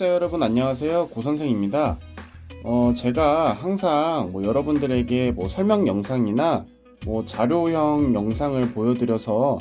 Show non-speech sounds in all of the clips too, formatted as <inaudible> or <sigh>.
구독자 여러분 안녕하세요. 고선생입니다. 어, 제가 항상 뭐 여러분들에게 뭐 설명 영상이나 뭐 자료형 영상을 보여드려서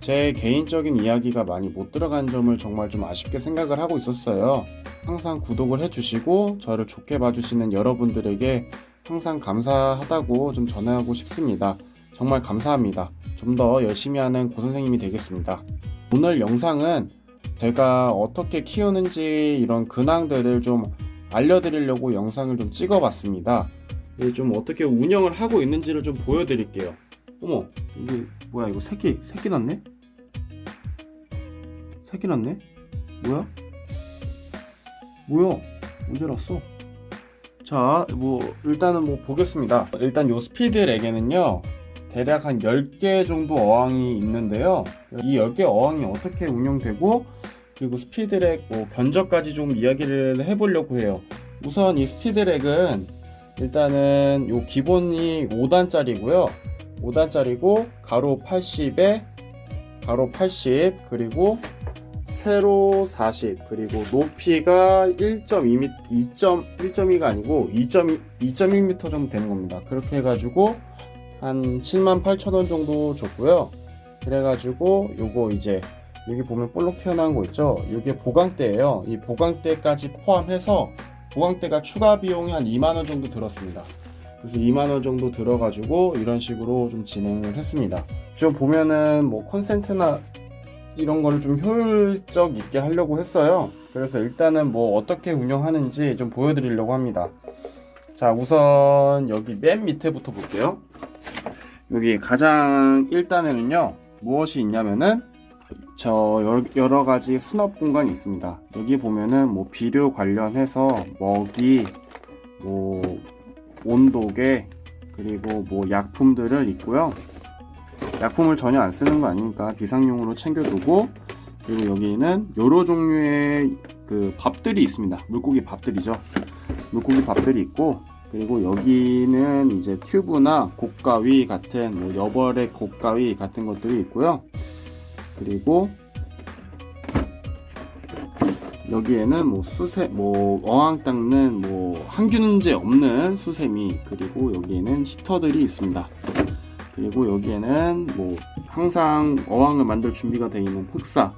제 개인적인 이야기가 많이 못 들어간 점을 정말 좀 아쉽게 생각을 하고 있었어요. 항상 구독을 해주시고 저를 좋게 봐주시는 여러분들에게 항상 감사하다고 좀 전하고 싶습니다. 정말 감사합니다. 좀 더 열심히 하는 고선생님이 되겠습니다. 오늘 영상은 제가 어떻게 키우는지 이런 근황들을 좀 알려드리려고 영상을 좀 찍어봤습니다. 이게 좀 어떻게 운영을 하고 있는지를 좀 보여드릴게요. 어머, 이게 뭐야? 이거 새끼 새끼 났네? 새끼 났네? 뭐야? 뭐야? 언제 났어? 자, 뭐 일단은 뭐 보겠습니다. 일단 요 스피드 렉에는요. 대략 한 10개 정도 어항이 있는데요. 이 10개 어항이 어떻게 운영되고 그리고 스피드렉 뭐 견적까지 좀 이야기를 해보려고 해요. 우선 이 스피드렉은 일단은 요 기본이 5단짜리고요. 5단짜리고 가로 80에 가로 80 그리고 세로 40 그리고 높이가 1.2m 2.1.2가 아니고 2.2 2.1m 정도 되는 겁니다. 그렇게 해가지고 한 7만 8천 원 정도 줬고요. 그래가지고 요거 이제 여기 보면 볼록 튀어나온 거 있죠? 이게 보강대예요. 이 보강대까지 포함해서 보강대가 추가 비용이 한 2만 원 정도 들었습니다. 그래서 2만 원 정도 들어가지고 이런 식으로 좀 진행을 했습니다. 지금 보면은 뭐 콘센트나 이런 거를 좀 효율적 있게 하려고 했어요. 그래서 일단은 뭐 어떻게 운영하는지 좀 보여드리려고 합니다. 자, 우선 여기 맨 밑에부터 볼게요. 여기 가장 1단에는요, 무엇이 있냐면은 저 여러, 가지 수납 공간이 있습니다. 여기 보면은 뭐 비료 관련해서 먹이, 뭐 온도계, 그리고 뭐 약품들을 있고요. 약품을 전혀 안 쓰는 거 아니니까 비상용으로 챙겨두고 그리고 여기는 여러 종류의 그 밥들이 있습니다. 물고기 밥들이죠. 물고기 밥들이 있고 그리고 여기는 이제 튜브나 곡가위 같은 뭐 여벌의 곡가위 같은 것들이 있고요. 그리고 여기에는 뭐 수세 뭐 어항 닦는 뭐 항균제 없는 수세미 그리고 여기에는 히터들이 있습니다. 그리고 여기에는 뭐 항상 어항을 만들 준비가 되어 있는 흑사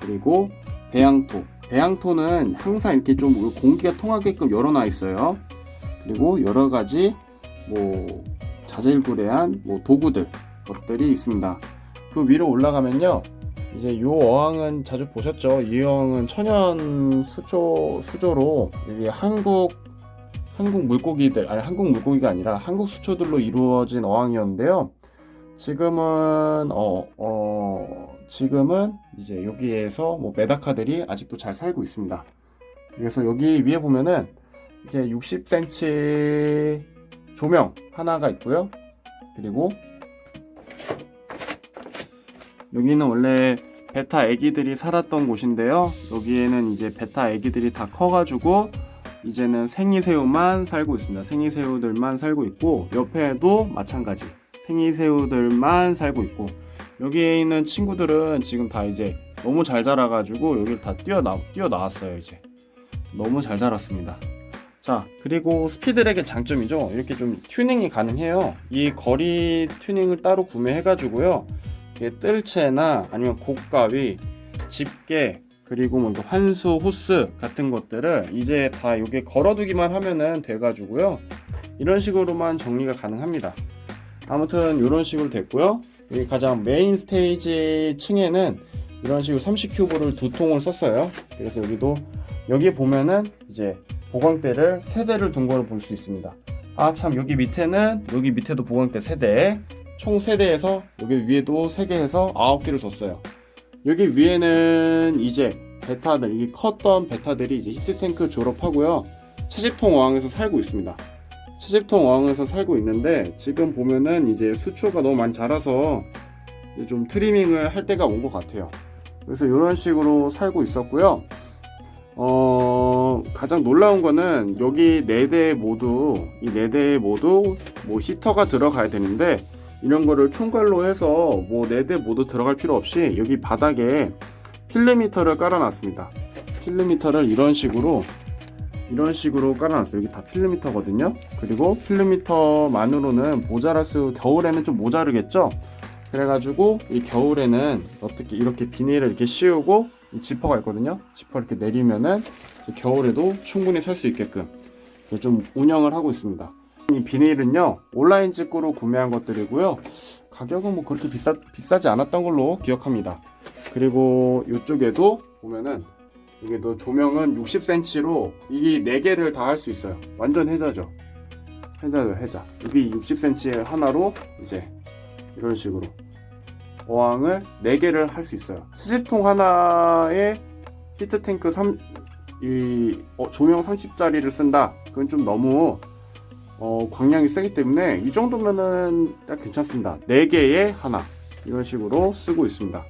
그리고 배양토 배양토는 항상 이렇게 좀 공기가 통하게끔 열어놔 있어요. 그리고 여러 가지 뭐 자질구레한 뭐 도구들 것들이 있습니다. 그 위로 올라가면요. 이제 요 어항은 자주 보셨죠? 이 어항은 천연 수조 수조로 이게 한국 한국 물고기들 아니 한국 물고기가 아니라 한국 수초들로 이루어진 어항이었는데요. 지금은 어, 어 지금은 이제 여기에서 뭐 메다카들이 아직도 잘 살고 있습니다. 그래서 여기 위에 보면은 이게 60cm 조명 하나가 있고요. 그리고 여기는 원래 베타 애기들이 살았던 곳인데요. 여기에는 이제 베타 애기들이 다 커가지고 이제는 생이새우만 살고 있습니다. 생이새우들만 살고 있고 옆에도 마찬가지 생이새우들만 살고 있고 여기에 있는 친구들은 지금 다 이제 너무 잘 자라가지고 여기를 다 뛰어나 뛰어 나왔어요 이제 너무 잘 자랐습니다. 자 그리고 스피드렉의 장점이죠. 이렇게 좀 튜닝이 가능해요. 이 거리 튜닝을 따로 구매해 가지고요. 이게 뜰채나 아니면 곡가위, 집게 그리고 뭐 환수 호스 같은 것들을 이제 다 여기 걸어두기만 하면은 돼가지고요. 이런 식으로만 정리가 가능합니다. 아무튼 이런 식으로 됐고요. 여기 가장 메인 스테이지 층에는 이런 식으로 30큐브를 두 통을 썼어요. 그래서 여기도 여기 보면은 이제 보강대를 세 대를 둔 거를 볼 수 있습니다. 아 참 여기 밑에는 여기 밑에도 보강대 세 대, 총 세 대에서 여기 위에도 세 개 해서 아홉 개를 뒀어요. 여기 위에는 이제 베타들, 이 컸던 베타들이 이제 히트탱크 졸업하고요. 채집통 어항에서 살고 있습니다. 채집통 어항에서 살고 있는데 지금 보면은 이제 수초가 너무 많이 자라서 좀 트리밍을 할 때가 온 것 같아요. 그래서 이런 식으로 살고 있었고요. 어, 가장 놀라운 거는 여기 네 대 모두 이 네 대 모두 뭐 히터가 들어가야 되는데 이런 거를 총괄로 해서 뭐 네 대 모두 들어갈 필요 없이 여기 바닥에 필름미터를 깔아놨습니다. 필름미터를 이런 식으로 이런 식으로 깔아놨어요. 여기 다 필름미터거든요. 그리고 필름미터만으로는 모자랄 수 겨울에는 좀 모자르겠죠. 그래가지고 이 겨울에는 어떻게 이렇게 비닐을 이렇게 씌우고 이 지퍼가 있거든요. 지퍼 이렇게 내리면은 겨울에도 충분히 살수 있게끔 좀 운영을 하고 있습니다. 이 비닐은요 온라인 직구로 구매한 것들이고요. 가격은 뭐 그렇게 비싸 비싸지 않았던 걸로 기억합니다. 그리고 이쪽에도 보면은 이게도 조명은 60cm로 이게 4개를 다 할 수 있어요. 완전 해자죠. 해자죠, 해자. 여기 60cm 하나로 이제 이런 식으로 어항을 4개를 할 수 있어요. 시집통 하나에 히트탱크 3, 이 어, 조명 30짜리를 쓴다. 그건 좀 너무 어, 광량이 세기 때문에 이 정도면은 딱 괜찮습니다. 4개에 하나 이런 식으로 쓰고 있습니다.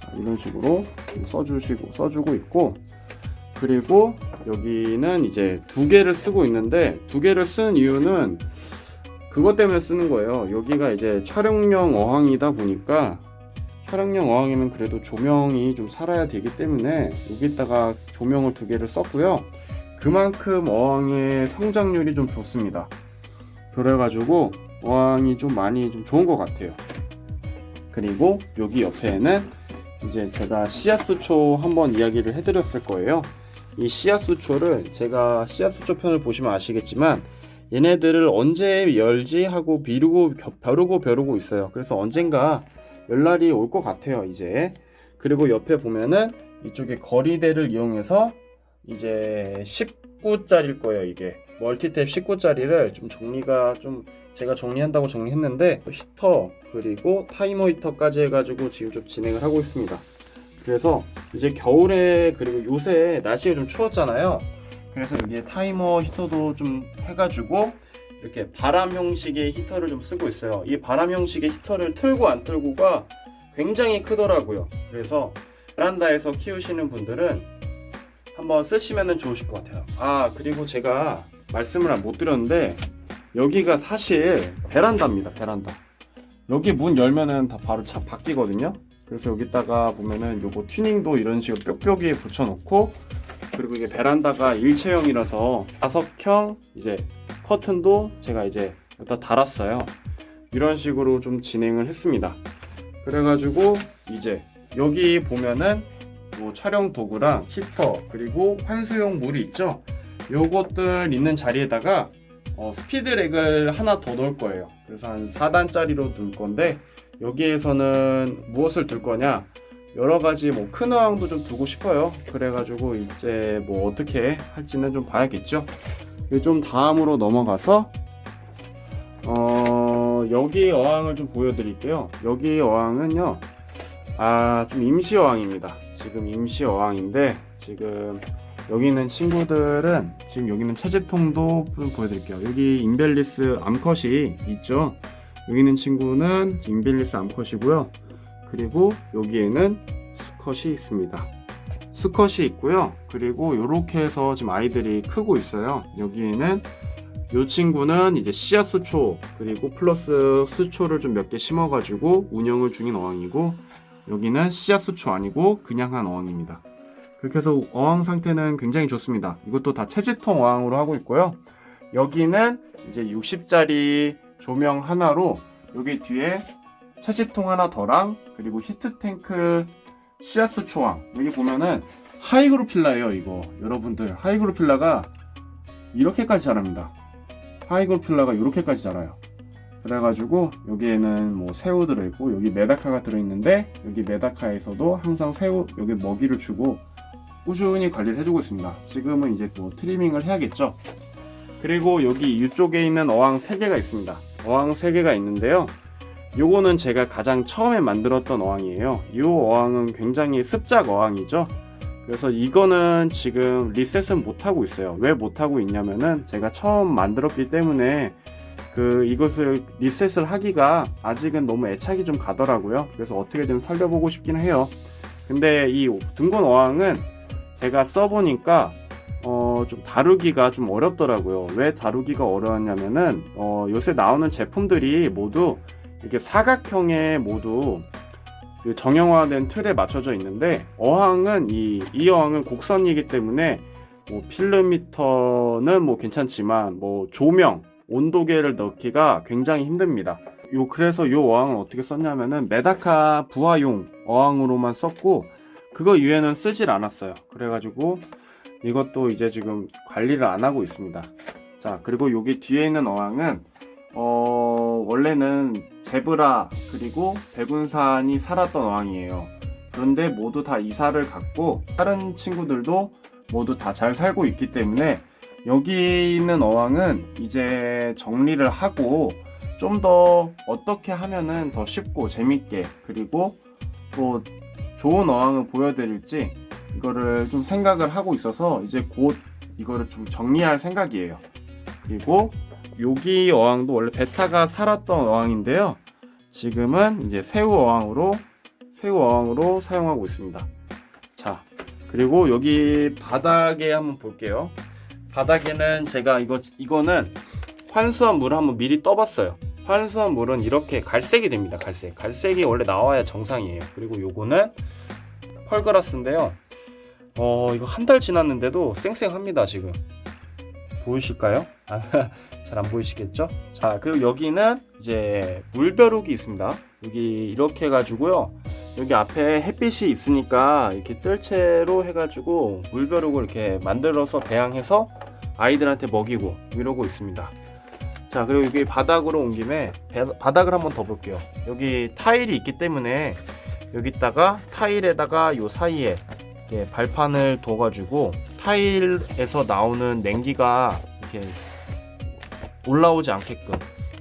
자, 이런 식으로 써주시고 써주고 있고 그리고 여기는 이제 두 개를 쓰고 있는데 두 개를 쓴 이유는 그것 때문에 쓰는 거예요. 여기가 이제 촬영용 어항이다 보니까 촬영용 어항에는 그래도 조명이 좀 살아야 되기 때문에 여기다가 조명을 두 개를 썼고요. 그만큼 어항의 성장률이 좀 좋습니다. 그래가지고 어항이 좀 많이 좀 좋은 것 같아요. 그리고 여기 옆에는 이제 제가 씨앗수초 한번 이야기를 해드렸을 거예요. 이 씨앗수초를 제가 씨앗수초 편을 보시면 아시겠지만 얘네들을 언제 열지 하고 비르고 겨- 벼르고 벼르고 있어요. 그래서 언젠가 열 날이 올 것 같아요. 이제 그리고 옆에 보면은 이쪽에 거리대를 이용해서 이제 19짜리일 거예요. 이게 멀티탭 19짜리를 좀 정리가 좀 제가 정리한다고 정리했는데 히터 그리고 타이머 히터까지 해가지고 지금 좀 진행을 하고 있습니다. 그래서 이제 겨울에 그리고 요새 날씨가 좀 추웠잖아요. 그래서 여기에 타이머 히터도 좀 해가지고 이렇게 바람 형식의 히터를 좀 쓰고 있어요. 이 바람 형식의 히터를 틀고 안 틀고가 굉장히 크더라고요. 그래서 베란다에서 키우시는 분들은 한번 쓰시면 좋으실 것 같아요. 아 그리고 제가 말씀을 못 드렸는데 여기가 사실 베란다입니다. 베란다. 여기 문 열면은 다 바로 차 바뀌거든요. 그래서 여기다가 보면은 요거 튜닝도 이런 식으로 뾱뾱이 붙여놓고 그리고 이게 베란다가 일체형이라서 다석형 이제 커튼도 제가 이제 여기다 달았어요. 이런 식으로 좀 진행을 했습니다. 그래가지고 이제 여기 보면은 뭐 촬영 도구랑 히터 그리고 환수용 물이 있죠. 요것들 있는 자리에다가 어, 스피드렉을 하나 더 넣을 거예요. 그래서 한 4단짜리로 둘 건데 여기에서는 무엇을 둘 거냐? 여러 가지 뭐 큰 어항도 좀 두고 싶어요. 그래가지고 이제 뭐 어떻게 할지는 좀 봐야겠죠. 좀 다음으로 넘어가서 어 여기 어항을 좀 보여드릴게요. 여기 어항은요. 아 좀 임시 어항입니다. 지금 임시 어항인데 지금 여기 있는 친구들은 지금 여기는 채집통도 좀 보여드릴게요. 여기 인벨리스 암컷이 있죠. 여기 있는 친구는 인벨리스 암컷이고요. 그리고 여기에는 수컷이 있습니다. 수컷이 있고요. 그리고 이렇게 해서 지금 아이들이 크고 있어요. 여기에는 이 친구는 이제 씨앗 수초 그리고 플러스 수초를 좀 몇 개 심어가지고 운영을 중인 어항이고 여기는 씨앗 수초 아니고 그냥 한 어항입니다. 그렇게 해서 어항 상태는 굉장히 좋습니다. 이것도 다 채집통 어항으로 하고 있고요. 여기는 이제 60짜리 조명 하나로 여기 뒤에 채집통 하나 더랑 그리고 히트탱크 씨앗수 초왕 여기 보면은 하이그로필라예요 이거. 여러분들 하이그로필라가 이렇게까지 자랍니다. 하이그로필라가 이렇게까지 자라요. 그래가지고 여기에는 뭐 새우 들어있고 여기 메다카가 들어있는데 여기 메다카에서도 항상 새우 여기 먹이를 주고 꾸준히 관리를 해주고 있습니다. 지금은 이제 또 트리밍을 해야겠죠? 그리고 여기 이쪽에 있는 어항 3개가 있습니다. 어항 3개가 있는데요 요거는 제가 가장 처음에 만들었던 어항이에요. 이 어항은 굉장히 습작 어항이죠. 그래서 이거는 지금 리셋은 못하고 있어요. 왜 못하고 있냐면은 제가 처음 만들었기 때문에 그 이것을 리셋을 하기가 아직은 너무 애착이 좀 가더라고요. 그래서 어떻게든 살려보고 싶긴 해요. 근데 이 둥근 어항은 제가 써보니까 어, 좀 다루기가 좀 어렵더라고요. 왜 다루기가 어려웠냐면은 어, 요새 나오는 제품들이 모두 이렇게 사각형의 모두 그 정형화된 틀에 맞춰져 있는데 어항은 이, 이 어항은 곡선이기 때문에 뭐 필름미터는 뭐 괜찮지만 뭐 조명, 온도계를 넣기가 굉장히 힘듭니다. 요 그래서 요 어항을 어떻게 썼냐면은 메다카 부하용 어항으로만 썼고 그거 이외에는 쓰질 않았어요. 그래가지고 이것도 이제 지금 관리를 안 하고 있습니다. 자 그리고 여기 뒤에 있는 어항은 어 원래는 제브라 그리고 백운산이 살았던 어항이에요. 그런데 모두 다 이사를 갔고 다른 친구들도 모두 다 잘 살고 있기 때문에 여기 있는 어항은 이제 정리를 하고 좀 더 어떻게 하면은 더 쉽고 재밌게 그리고 또 좋은 어항을 보여드릴지 이거를 좀 생각을 하고 있어서 이제 곧 이거를 좀 정리할 생각이에요. 그리고 여기 어항도 원래 베타가 살았던 어항인데요. 지금은 이제 새우 어항으로 새우 어항으로 사용하고 있습니다. 자, 그리고 여기 바닥에 한번 볼게요. 바닥에는 제가 이거 이거는 환수한 물을 한번 미리 떠봤어요. 환수한 물은 이렇게 갈색이 됩니다. 갈색. 갈색이 원래 나와야 정상이에요. 그리고 요거는 펄그라스인데요. 어, 이거 한 달 지났는데도 쌩쌩합니다, 지금. 보이실까요? <laughs> 잘 안 보이시겠죠? 자, 그리고 여기는 이제 물벼룩이 있습니다. 여기 이렇게 해가지고요. 여기 앞에 햇빛이 있으니까 이렇게 뜰채로 해가지고 물벼룩을 이렇게 만들어서 배양해서 아이들한테 먹이고 이러고 있습니다. 자, 그리고 여기 바닥으로 온 김에 배- 바닥을 한번 더 볼게요. 여기 타일이 있기 때문에 여기다가 타일에다가 요 사이에 발판을 둬가지고 타일에서 나오는 냉기가 이렇게 올라오지 않게끔.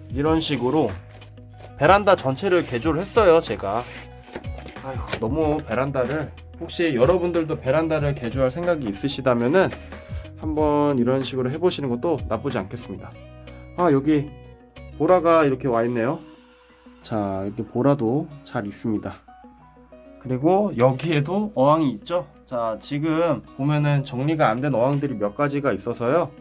이런 식으로 베란다 전체를 개조를 했어요 제가. 아휴 너무 베란다를 혹시 여러분들도 베란다를 개조할 생각이 있으시다면은 한번 이런 식으로 해보시는 것도 나쁘지 않겠습니다. 아 여기 보라가 이렇게 와 있네요. 자 이렇게 보라도 잘 있습니다. 그리고 여기에도 어항이 있죠. 자, 지금 보면은 정리가 안 된 어항들이 몇 가지가 있어서요.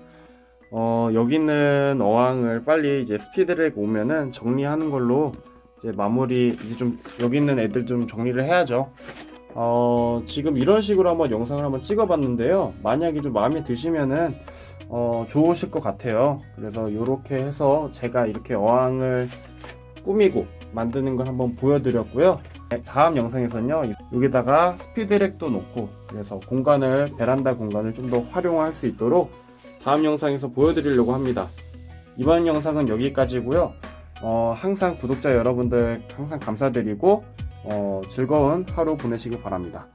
어, 여기 있는 어항을 빨리 이제 스피드랙 오면은 정리하는 걸로 이제 마무리 이제 좀 여기 있는 애들 좀 정리를 해야죠. 어, 지금 이런 식으로 한번 영상을 한번 찍어봤는데요. 만약에 좀 마음에 드시면은 어, 좋으실 것 같아요. 그래서 이렇게 해서 제가 이렇게 어항을 꾸미고 만드는 걸 한번 보여드렸고요. 네, 다음 영상에서는요 여기다가 스피드랙도 놓고 그래서 공간을 베란다 공간을 좀 더 활용할 수 있도록 다음 영상에서 보여드리려고 합니다. 이번 영상은 여기까지고요. 어, 항상 구독자 여러분들 항상 감사드리고 어, 즐거운 하루 보내시길 바랍니다